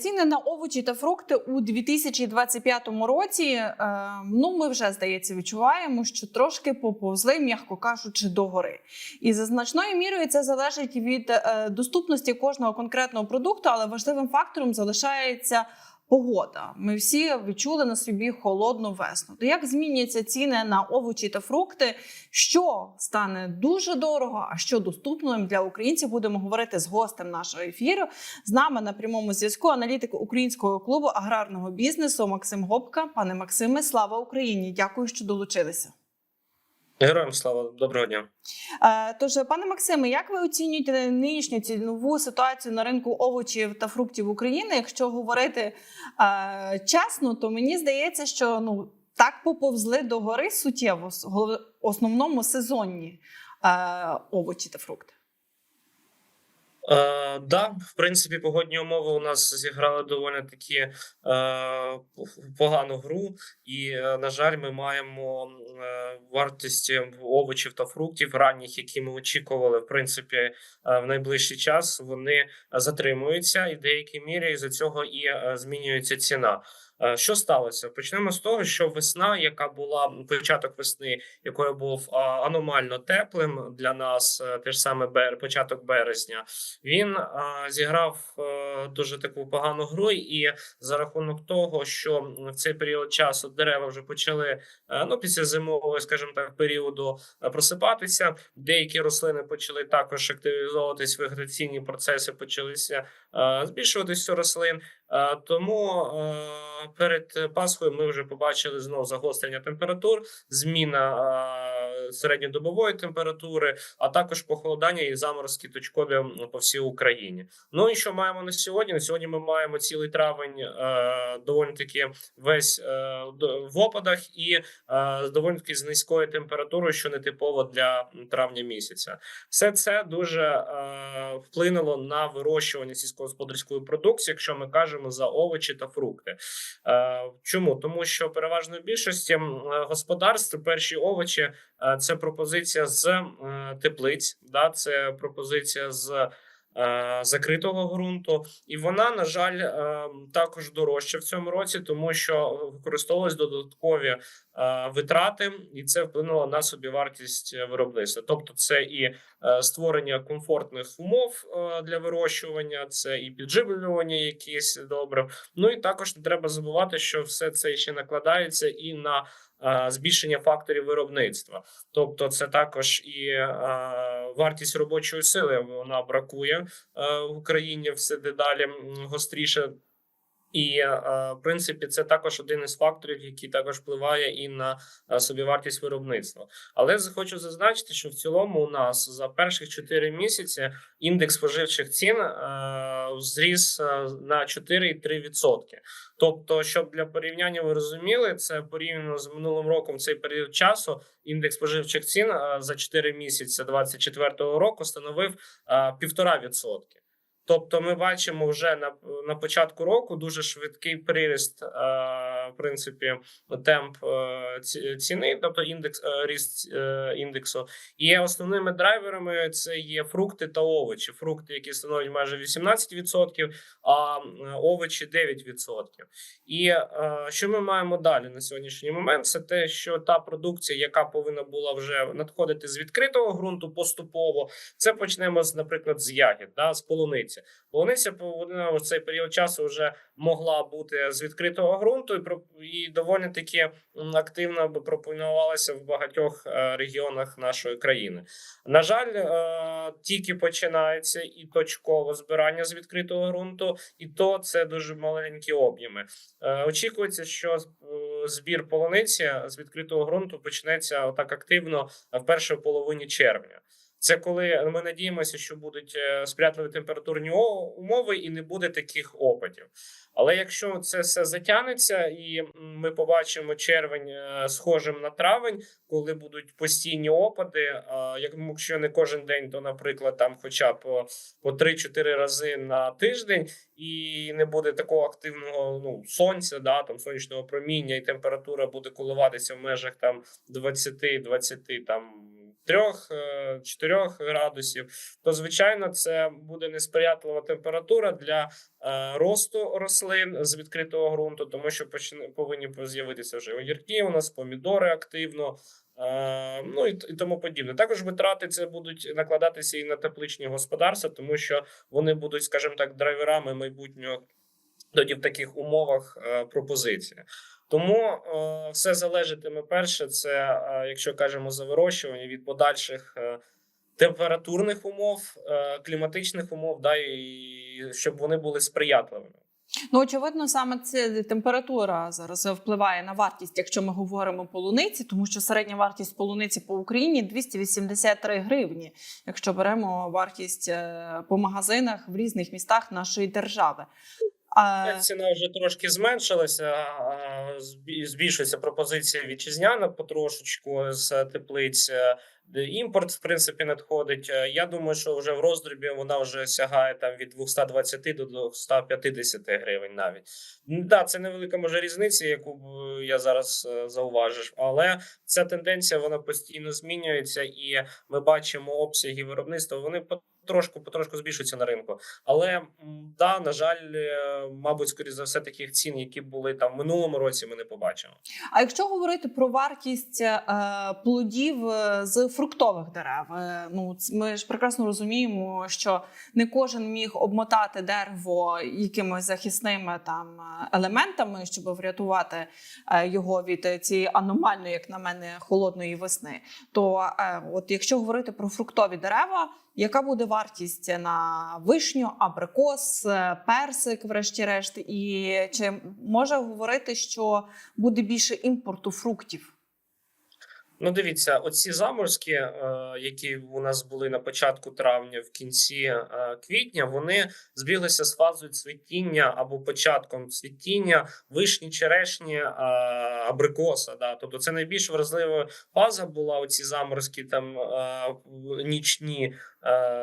Ціни на овочі та фрукти у 2025 році. е, ну, ми вже здається відчуваємо, що трошки поповзли, м'яко кажучи, догори. І за значною мірою це залежить від е, доступності кожного конкретного продукту, але важливим фактором залишається. Погода. Ми всі відчули на собі холодну весну. То як зміняться ціни на овочі та фрукти? Що стане дуже дорого, а що доступним для українців? Будемо говорити з гостем нашого ефіру. З нами на прямому зв'язку аналітик українського клубу аграрного бізнесу Максим Гопка. Пане Максиме, слава Україні! Дякую, що долучилися. Героям слава, доброго дня. Е, Тож, пане Максиме, як ви оцінюєте нинішню цінову ситуацію на ринку овочів та фруктів України? Якщо говорити е, чесно, то мені здається, що ну так поповзли до гори суттєво основному сезонні е, овочі та фрукти. Е, да, в принципі, погодні умови у нас зіграли доволі таки е, погану гру, і, е, на жаль, ми маємо е, вартості овочів та фруктів ранніх, які ми очікували, в принципі, е, в найближчий час. Вони затримуються, і в деякій мірі з цього і е, змінюється ціна. Е, Що сталося? Почнемо з того, що весна, яка була початок весни, якою був аномально теплим для нас, е, те ж саме бер, початок березня, він зіграв е, дуже таку погану гру, і за рахунок того, що в цей період часу дерева вже почали е, ну після зимового, скажімо так, періоду е, просипатися. Деякі рослини почали також активізовуватись, вегетаційні процеси почалися е, збільшуватись у рослин. Е, Тому е, перед Пасхою ми вже побачили знов загострення температур, зміна е, середньодобової температури, а також похолодання і заморозки точкові по всій Україні. Ну і що маємо на сьогодні? На сьогодні ми маємо цілий травень е, доволі таки весь е, в опадах і е, доволі таки з низькою температурою, що не типово для травня місяця. Все це дуже е, вплинуло на вирощування сільськогосподарської продукції, якщо ми кажемо за овочі та фрукти. Е, чому? Тому що переважно більшості е, господарств перші овочі е, це пропозиція з е, теплиць, да, це пропозиція з. е, Закритого ґрунту, і вона, на жаль, е, також дорожча в цьому році, тому що використовувались додаткові витрати, і це вплинуло на собівартість е, виробництва. Тобто, це і е, створення комфортних умов е, для вирощування, це і підживлювання якісь добре. Ну і також не треба забувати, що все це ще накладається і на е, збільшення факторів виробництва. Тобто, це також і е, вартість робочої сили вона бракує е, в Україні все дедалі гостріше. І е, в принципі, це також один із факторів, який також впливає і на е, собівартість виробництва. Але хочу зазначити, що в цілому у нас за перших 4 місяці індекс споживчих цін е, зріс на 4,3%. Тобто, щоб для порівняння ви розуміли, це порівняно з минулим роком цей період часу. Індекс споживчих цін за 4 місяці 2024 року становив е, 1,5%. Тобто, ми бачимо вже на, на початку року дуже швидкий приріст, е, в принципі, темп е, ціни, тобто індекс е, ріст е, індексу. І основними драйверами це є фрукти та овочі. Фрукти, які становлять майже 18%, а е, овочі 9%. І е, що ми маємо далі на сьогоднішній момент? Це те, що та продукція, яка повинна була вже надходити з відкритого ґрунту поступово, це почнемо з, наприклад, з ягід, да, з полуниці. Полуниця повинна в цей період часу вже могла бути з відкритого ґрунту і доволі таки активно би пропонувалася в багатьох е, регіонах нашої країни. На жаль, е, тільки починається і точкове збирання з відкритого ґрунту, і то це дуже маленькі об'єми. Е, Очікується, що збір полуниці з відкритого ґрунту почнеться так активно в першій половині червня. Це коли ми надіємося, що будуть е, сприятливі температурні умови і не буде таких опадів. Але якщо це все затягнеться, і ми побачимо червень е, схожим на травень, коли будуть постійні опади, як- якщо не кожен день, то, наприклад, там хоча б по 3-4 рази на тиждень, і не буде такого активного ну, сонця, да, там сонячного проміння, і температура буде коливатися в межах там 20-20 там. 3-4 градусів, то звичайно це буде несприятлива температура для е, росту рослин з відкритого ґрунту, тому що повинні з'явитися вже огірки, у нас помідори активно. Е, ну і, тому подібне. Також витрати це будуть накладатися і на тепличні господарства, тому що вони будуть, скажімо так, драйверами майбутнього тоді в таких умовах е, пропозиції. Тому е, все залежатиме перше, це е, якщо кажемо за вирощування від подальших е, температурних умов, кліматичних умов, да, і щоб вони були сприятливими. Ну, очевидно, саме ця температура зараз впливає на вартість, якщо ми говоримо полуниці, тому що середня вартість полуниці по Україні 283 гривні, якщо беремо вартість по магазинах в різних містах нашої держави. А, Ціна вже трошки зменшилася, збільшується пропозиція вітчизняна потрошечку з теплиць. Імпорт, в принципі, надходить. Е, Я думаю, що вже в роздрібі вона вже сягає там від 220 до 250 гривень навіть. Да, це невелика може різниця, яку е, я зараз е, зауважив, але ця тенденція вона постійно змінюється, і ми бачимо обсяги виробництва. Вони потрошку потрошку збільшуються на ринку. Але да, на жаль, мабуть, скоріше за все, таких цін, які були там в минулому році, ми не побачимо. а якщо говорити про вартість е, плодів з фруктових дерев, е, ну ми ж прекрасно розуміємо, що не кожен міг обмотати дерево якимись захисними там е, елементами, щоб врятувати е, його від цієї аномальної, як на мене, холодної весни. То от якщо говорити про фруктові дерева, яка буде вартість на вишню, абрикос, персик, врешті-решт, і чи може говорити, що буде більше імпорту фруктів? Ну, дивіться, оці заморозки, е, які у нас були на початку травня, в кінці е, квітня, вони збіглися з фазою цвітіння або початком цвітіння вишні, черешні, е, абрикоса. Да? Тобто це найбільш вразлива фаза була. Оці заморозки там нічні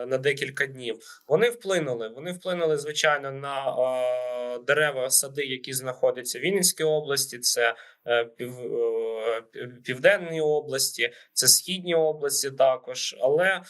на декілька днів. Вони вплинули. Вони вплинули звичайно на е, дерева, сади, які знаходяться в Вінницькій області. Це е, пів, е, південній області, це східні області також. Але е,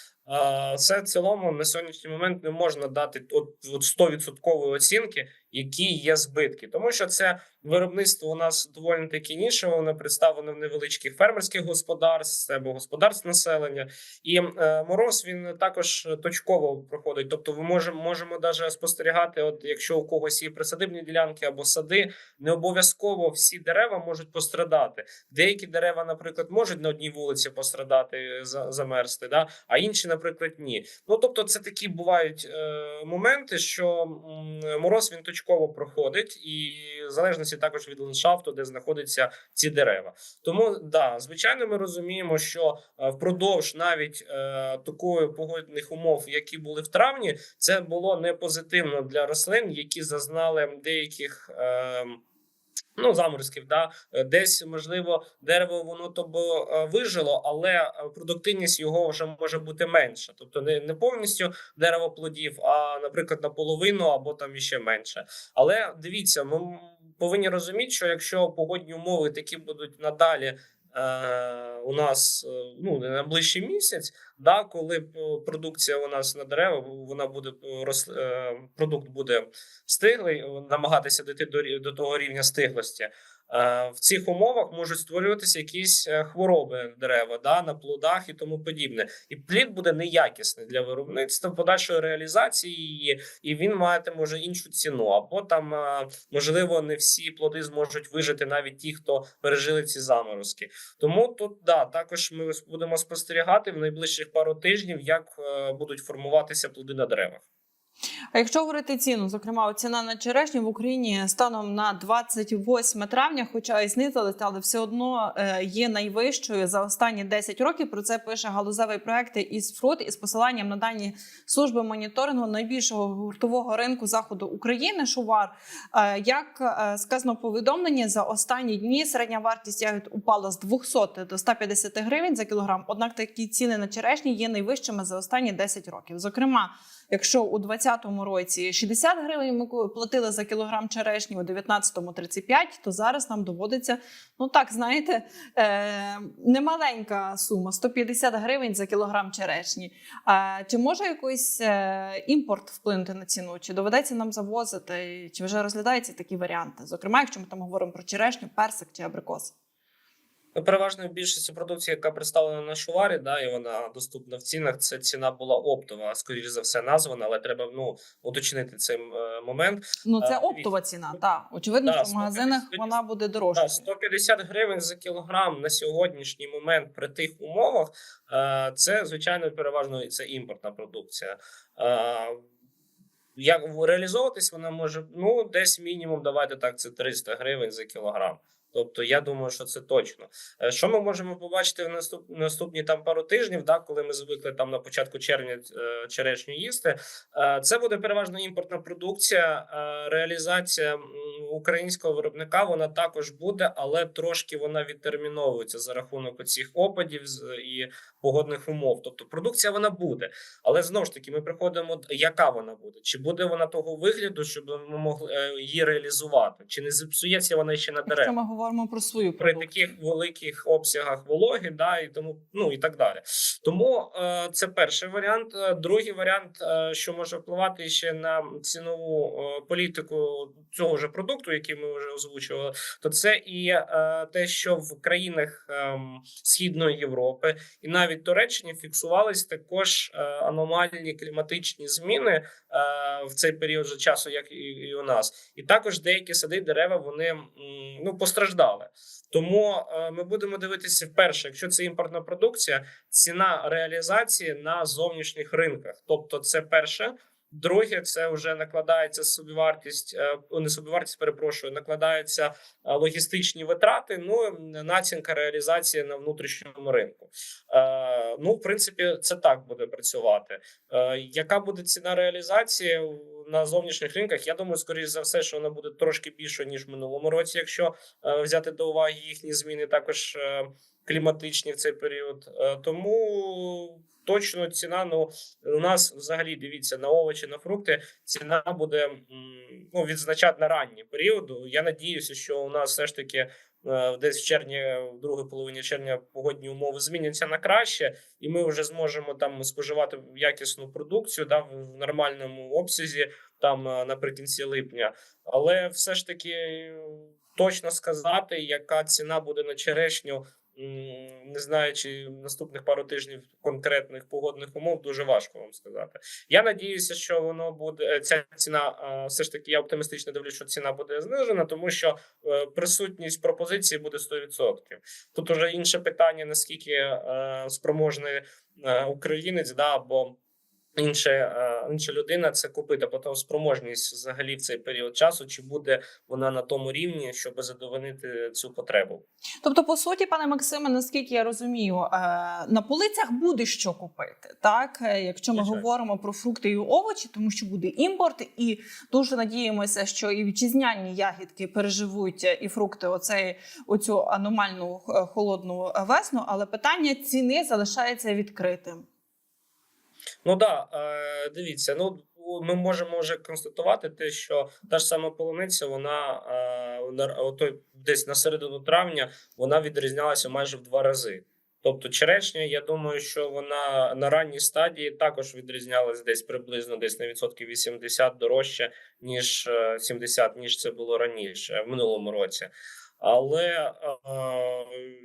це в цілому на сьогоднішній момент не можна дати от, от 100% оцінки, які є збитки, тому що це виробництво у нас доволі таки нішеве, воно представлено в невеличких фермерських господарств або господарств населення. І е, мороз він також точково проходить. Тобто, ми можемо можемо даже спостерігати, от якщо у когось є присадибні ділянки або сади, не обов'язково всі дерева можуть пострадати. Деякі дерева, наприклад, можуть на одній вулиці пострадати, замерзти, да? а інші, наприклад, ні. Ну тобто, це такі бувають е, моменти, що мороз він точково проходить, і в залежності також від ландшафту, де знаходяться ці дерева. Тому да, звичайно, ми розуміємо, що е, впродовж навіть е, такої погодних умов, які були в травні, це було не позитивно для рослин, які зазнали деяких. Е, Ну, заморозків, да Е, десь можливо дерево воно то бо е, вижило, але е, продуктивність його вже може бути менша. Тобто не, не повністю дерево плодів, а наприклад, наполовину або там іще менше. Але дивіться, ми повинні розуміти, що якщо погодні умови такі будуть надалі. Е, у нас е, ну на найближчий місяць, да, коли е, продукція у нас на дерева, вона буде продукт буде стиглий, намагатися дійти до, до того рівня стиглості. Е, В цих умовах можуть створюватися якісь е, хвороби дерева да, на плодах і тому подібне. І плід буде неякісний для виробництва, подальшої реалізації її, і він матиме може іншу ціну. Або там е, можливо не всі плоди зможуть вижити, навіть ті, хто пережили ці заморозки. Тому тут да також ми будемо спостерігати в найближчих пару тижнів, як будуть формуватися плоди на деревах. А якщо говорити ціну, зокрема, ціна на черешню в Україні станом на 28 травня, хоча і знизилась, але все одно е, є найвищою за останні 10 років. Про це пише галузевий проект із фрут із посиланням на дані служби моніторингу найбільшого гуртового ринку заходу України. Шувар Е, як е, сказано в повідомленні, за останні дні середня вартість ягід упала з 200 до 150 гривень за кілограм. Однак такі ціни на черешні є найвищими за останні 10 років. Зокрема, якщо у 2020 році 60 гривень ми платили за кілограм черешні, у 19-му 35, то зараз нам доводиться, ну так, знаєте, е, немаленька сума 150 гривень за кілограм черешні. А чи може якийсь е, імпорт вплинути на ціну? Чи доведеться нам завозити? Чи вже розглядаються такі варіанти? Зокрема, якщо ми там говоримо про черешню, персик чи абрикос? Ну, переважно в більшості продукції, яка представлена на шуварі, да, і вона доступна в цінах. Це ціна була оптова, скоріш за все, названа, але треба ну уточнити цей е, момент. Ну це оптова ціна. Так, очевидно, Да, що в 150 магазинах вона буде дорожча. Да, 150 гривень за кілограм на сьогоднішній момент при тих умовах. е, Це звичайно переважно це імпортна продукція. Е, Як реалізовуватись вона може ну десь мінімум, давайте так, це 300 гривень за кілограм. Тобто, я думаю, що це точно. Е, Що ми можемо побачити в наступ, наступні там пару тижнів, да, коли ми звикли там на початку червня е, черешню їсти. Е, Це буде переважно імпортна продукція. Реалізація українського виробника вона також буде, але трошки вона відтерміновується за рахунок цих опадів і погодних умов. Тобто продукція вона буде, але знову ж таки, ми приходимо, яка вона буде? Чи буде вона того вигляду, щоб ми могли її реалізувати? Чи не зіпсується вона ще на Якщо дерев? ми говоримо про свою при продукцію. таких великих обсягах вологи, да і тому ну і так далі. Тому е, це перший варіант. Е, Другий варіант, е, що може впливати ще на цінову е, політику цього ж продукту, який ми вже озвучували, то це і е, те, що в країнах ем, Східної Європи і навіть Туреччині фіксувались також е, аномальні кліматичні зміни е, в цей період же часу, як і, і у нас, і також деякі сади, дерева вони ну постраждали. Тому е, ми будемо дивитися вперше, якщо це імпортна продукція, ціна реалізації на зовнішніх ринках. Тобто, це перше. Друге, це вже накладається собівартість, е, не собівартість, перепрошую, накладаються е, логістичні витрати. Ну націнка реалізації на внутрішньому ринку. Е, ну, в принципі, це так буде працювати. Яка буде ціна реалізації на зовнішніх ринках? Я думаю, скоріш за все, що вона буде трошки більше ніж в минулому році, якщо взяти до уваги їхні зміни, також кліматичні в цей період. Тому точно ціна. Ну у нас взагалі дивіться на овочі, на фрукти. Ціна буде ну відзначати на ранні періоду. Я надіюся, що у нас все ж таки. е, Десь в червні, в другій половині червня погодні умови зміняться на краще, і ми вже зможемо там споживати якісну продукцію да, в нормальному обсязі, там е, наприкінці липня. Але все ж таки е, точно сказати, яка ціна буде на черешню, не знаючи наступних пару тижнів конкретних погодних умов, дуже важко вам сказати. Я надіюся, що воно буде е, ця ціна. Все ж таки, я оптимістично дивлюсь, що ціна буде знижена, тому що е, присутність пропозиції буде 100%. Тут уже інше питання: наскільки е, спроможний українець, да або інше, е, інша людина це купити, потім спроможність взагалі в цей період часу, чи буде вона на тому рівні, щоб задовольнити цю потребу. Тобто, по суті, пане Максиме, наскільки я розумію, е, на полицях буде що купити, так Е, якщо ми Звичайно. говоримо про фрукти і овочі, тому що буде імпорт, і дуже надіємося, що і вітчизняні ягідки переживуть і фрукти оцей оцю аномальну холодну весну. Але питання ціни залишається відкритим. Ну да, е, дивіться, ну ми можемо вже констатувати те, що та ж сама полуниця, вона е, десь на середину травня вона відрізнялася майже в два рази. Тобто черешня, я думаю, що вона на ранній стадії також відрізнялась десь приблизно десь на відсотків 80 дорожче, ніж е, 70, ніж це було раніше в минулому році. Але е,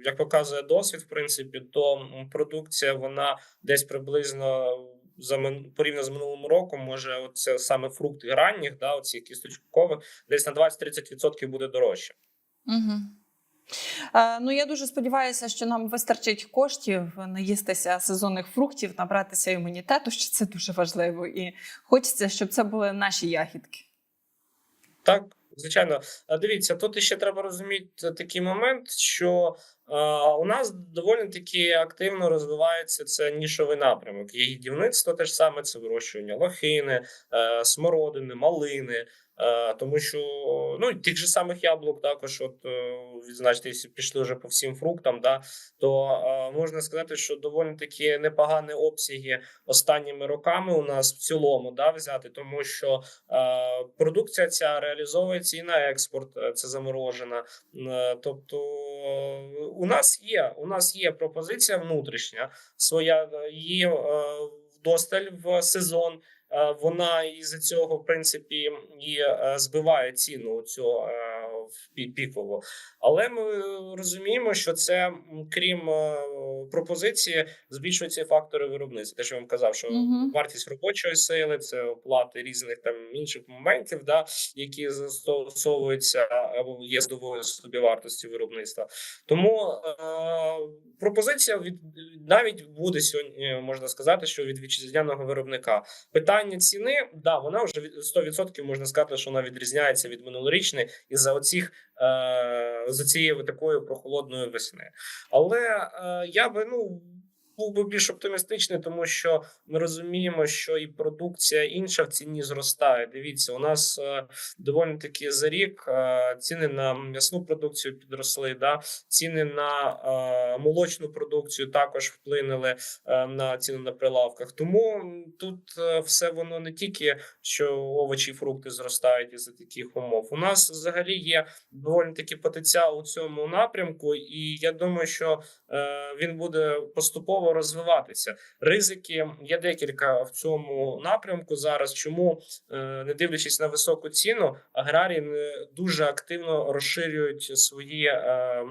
як показує досвід, в принципі, то продукція вона десь приблизно за порівняно з минулим роком, може, оце саме фрукти ранніх, да, оці кісточкових, десь на 20-30% буде дорожче. Угу. Ну я дуже сподіваюся, що нам вистачить коштів наїстися сезонних фруктів, набратися імунітету, що це дуже важливо, і хочеться, щоб це були наші ягідки. Так, звичайно. Дивіться, тут ще треба розуміти такий момент, що е, у нас доволі таки активно розвивається це нішовий напрямок. Ягідівництво те ж саме, це вирощування лохини, е, смородини, малини. Е, тому що ну тих же самих яблук також, от е, відзначте, якщо пішли вже по всім фруктам, да то е, можна сказати, що доволі такі непогані обсяги останніми роками у нас в цілому да взяти, тому що продукція ця реалізовується і на експорт, це заморожена. Тобто у нас є у нас є пропозиція внутрішня своя її вдосталь в сезон. Е, Вона із цього в принципі і е, збиває ціну цю е, в пі- Але ми розуміємо, що це крім е, пропозиції, збільшуються фактори виробництва. Те, що я вам казав, що Мгм. вартість робочої сили, це оплати різних там інших моментів, да, які застосовуються або є складовою собівартості виробництва. Тому е, пропозиція від навіть буде сьогодні, можна сказати, що від вітчизняного виробника. Питання ціни, да, вона вже від 100% можна сказати, що вона відрізняється від минулорічної із за оцих е, за цією такою прохолодної весни. Але е, я би ну. Був би більш оптимістичний, тому що ми розуміємо, що і продукція інша в ціні зростає. Дивіться, у нас е, доволі таки за рік е, ціни на м'ясну продукцію підросли. Да? Ціни на е, молочну продукцію також вплинули на ціни на прилавках. Тому тут все воно не тільки що овочі і фрукти зростають із таких умов. У нас взагалі є доволі таки потенціал у цьому напрямку, і я думаю, що він буде поступово розвиватися. Ризики є декілька в цьому напрямку зараз. Чому е, не дивлячись на високу ціну, аграрії дуже активно розширюють свої. Е,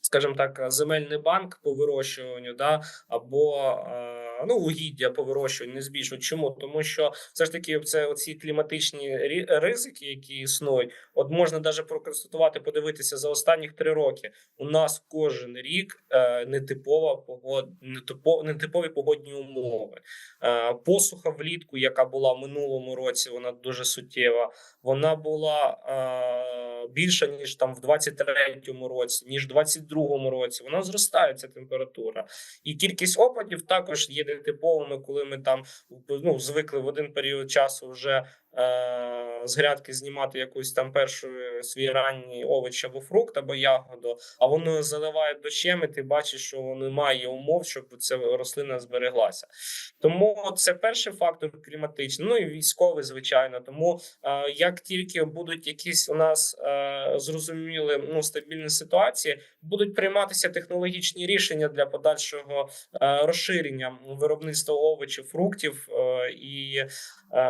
Скажімо так, земельний банк по вирощуванню, да або е, ну угіддя по вирощуванню не збільшують. Чому тому, що все ж таки це оці кліматичні ризики, які існують, от можна навіть проконстатувати, подивитися за останніх три роки. У нас кожен рік е, нетипова погод, нетипо, нетипові погодні умови. Е, посуха влітку, яка була в минулому році, вона дуже суттєва. Вона була е, більша ніж там в 23-му році, ніж в 22-му році. Вона зростає ця температура, і кількість опадів також є нетиповими, коли ми там ну, звикли в один період часу вже е, з грядки знімати якусь там першу е, свій ранній овоч або фрукт, або ягоду, а воно заливає дощем, і ти бачиш, що немає умов, щоб ця рослина збереглася. Тому це перший фактор кліматичний, ну і військовий, звичайно. Тому е, як тільки будуть якісь у нас е, зрозуміли ну стабільні ситуації, будуть прийматися технологічні рішення для подальшого розширення виробництва овочів, фруктів і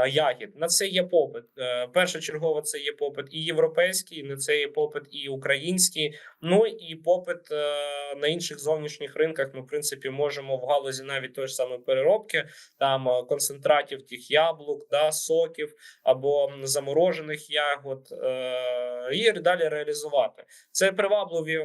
ягід. На це є попит. Першочергово це є попит і європейський, на це є попит і український. Ну і попит е, на інших зовнішніх ринках. Ми в принципі можемо в галузі навіть тої ж самої переробки, там е, концентратів тих яблук, да, соків або заморожених ягод, е, і далі реалізувати. Це привабливі.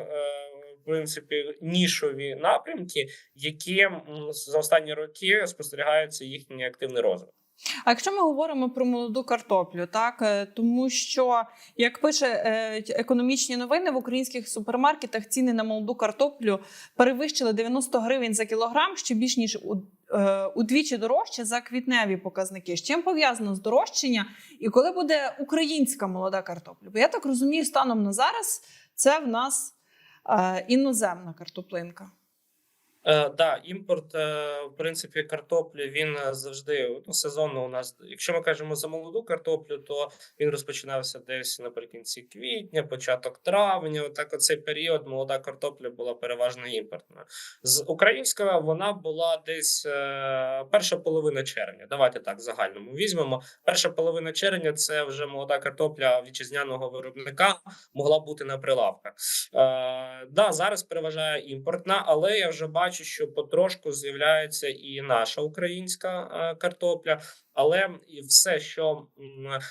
В принципі, нішові напрямки, які за останні роки спостерігаються їхній активний розвиток. А якщо ми говоримо про молоду картоплю, так е, тому що як пише е, економічні новини в українських супермаркетах ціни на молоду картоплю перевищили 90 гривень за кілограм, що більш ніж е, удвічі дорожче за квітневі показники. З чим пов'язано здорожчання, і коли буде українська молода картопля? Бо я так розумію, станом на зараз це в нас іноземна картоплинка. Е, да, імпорт, е, в принципі, картоплі він е, завжди ну, сезонно у нас. Якщо ми кажемо за молоду картоплю, то він розпочинався десь наприкінці квітня, початок травня. Отак, оцей період молода картопля була переважно імпортною. З українська вона була десь е, перша половина червня. Давайте так загальному візьмемо. Перша половина червня це вже молода картопля вітчизняного виробника могла бути на прилавках. Е, да, зараз переважає імпортна, але я вже бачу, що потрошку з'являється і наша українська е, картопля. Але і все, що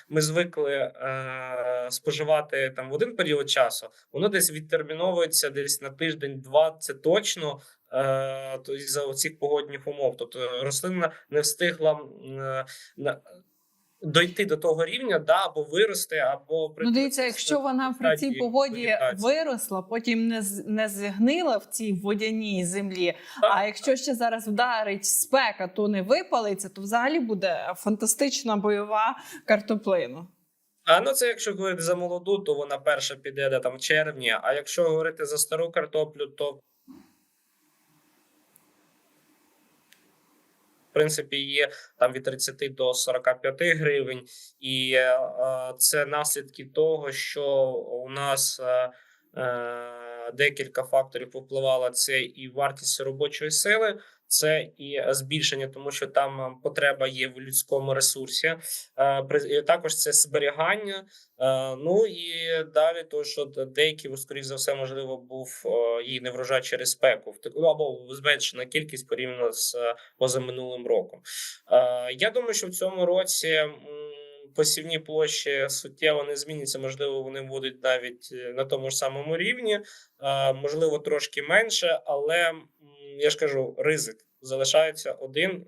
ми звикли е, споживати там в один період часу, воно десь відтерміновується десь на тиждень-два. Це точно. Е, то із-за оцих погодних умов, тобто рослина не встигла на дойти до того рівня, да, або вирости, або Ну, дивіться, якщо вона при цій погоді виросла, потім не не згнила в цій водяній землі. Так. А якщо ще зараз вдарить спека, то не випалиться, то взагалі буде фантастична бойова картоплина. А ну це якщо говорити за молоду, то вона перша піде де там в червні. А якщо говорити за стару картоплю, то принципі є там від 30 до 45 гривень, і е, е, це наслідки того, що у нас е, декілька факторів попливало. Це і вартість робочої сили. Це і збільшення, тому що там е, потреба є в людському ресурсі. Е, Також це зберігання. Е, Ну і далі, то що деякі, скоріш за все, можливо, був її неврожай через спеку, або зменшена кількість порівняно з позаминулим роком. Я думаю, що в цьому році посівні площі суттєво не зміняться. Можливо, вони будуть навіть е, на тому ж самому рівні, можливо, трошки менше, але я ж кажу, ризик залишається один,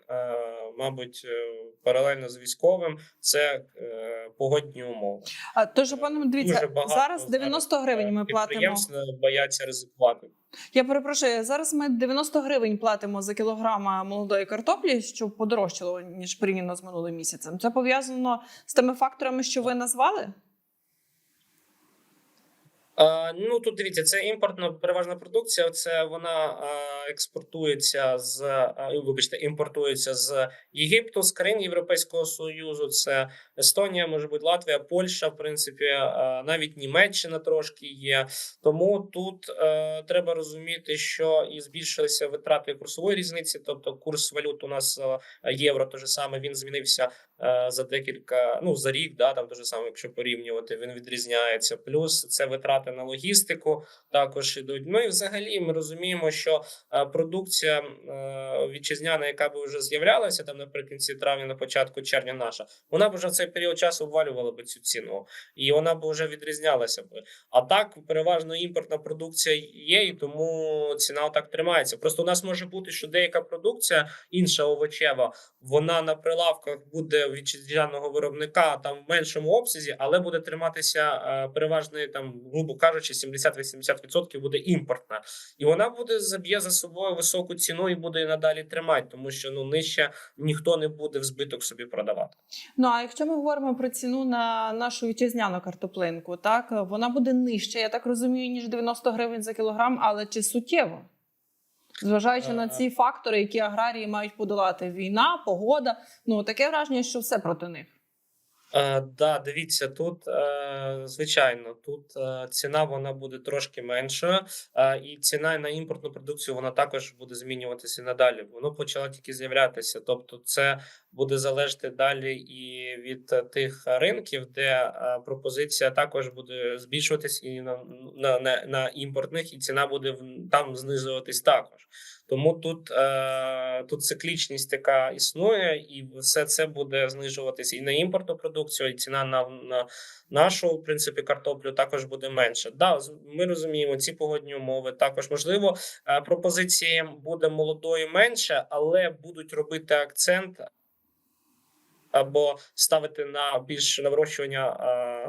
мабуть, е, паралельно з військовим. Це е, погодні умови. А тож, пане, дивіться, Дуже багато зараз 90 гривень ми платимо. Бояться ризикувати. Я перепрошую, зараз ми 90 гривень платимо за кілограма молодої картоплі, що подорожчало ніж порівняно з минулим місяцем. Це пов'язано з тими факторами, що ви назвали? А, ну тут дивіться, це імпортна переважна продукція. Це вона експортується з вибачте, імпортується з Єгипту, з країн Європейського союзу. Це Естонія, може бути Латвія, Польща, в принципі, навіть Німеччина трошки є. Тому тут е, треба розуміти, що і збільшилися витрати курсової різниці, тобто курс валют у нас е, євро, то же саме він змінився е, за декілька, ну за рік, да, там ж саме, якщо порівнювати, він відрізняється. Плюс це витрати на логістику також ідуть. Ну і взагалі ми розуміємо, що е, продукція е, вітчизняна, яка би вже з'являлася там наприкінці травня, на початку червня, наша, вона б вже в цей період часу обвалювала би цю ціну, і вона б вже відрізнялася б. А так, переважно імпортна продукція є, і тому ціна так тримається. Просто у нас може бути, що деяка продукція, інша овочева, вона на прилавках буде вітчизняного виробника там в меншому обсязі, але буде триматися е, переважно там, грубо кажучи, 70-80% буде імпортна, і вона буде заб'є за собою високу ціну і буде надалі тримати, тому що ну нижче ніхто не буде в збиток собі продавати. Ну а якщо ми говоримо про ціну на нашу вітчизняну картоплинку, так вона буде нижча, я так розумію, ніж 90 гривень за кілограм, але чи суттєво? Зважаючи на Е. ці фактори, які аграрії мають подолати: війна, погода, ну таке враження, що все проти них. Е, да, дивіться, тут е, звичайно, тут е, ціна вона буде трошки меншою, е, і ціна на імпортну продукцію вона також буде змінюватися надалі. Воно почало тільки з'являтися. Тобто, це буде залежати далі і від е, тих ринків, де е, пропозиція також буде збільшуватись і на, на, на, на імпортних, і ціна буде там знижуватись також. Тому тут, е, тут циклічність така існує, і все це буде знижуватися і на імпортну продукцію, і ціна на, на нашу, в принципі, картоплю також буде менше. Да, ми розуміємо ці погодні умови. Також можливо, е, пропозиції буде молодої менше, але будуть робити акцент. Або ставити на більш на вирощування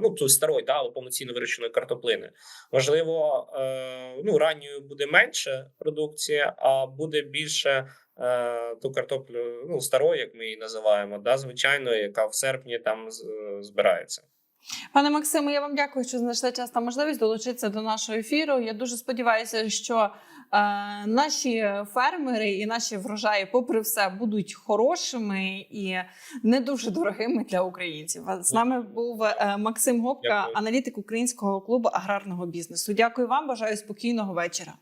ну то старої, да, але повноцінно вирощеної картоплини. Можливо, е, ну ранньою буде менше продукції, а буде більше е, ту картоплю, ну старої, як ми її називаємо, да, звичайно, яка в серпні там збирається. Пане Максиме, я вам дякую, що знайшли час та можливість долучитися до нашого ефіру. Я дуже сподіваюся, що наші фермери і наші врожаї, попри все, будуть хорошими і не дуже дорогими для українців. З нами був е, Максим Гопка, Дякую. аналітик українського клубу аграрного бізнесу. Дякую вам, бажаю спокійного вечора.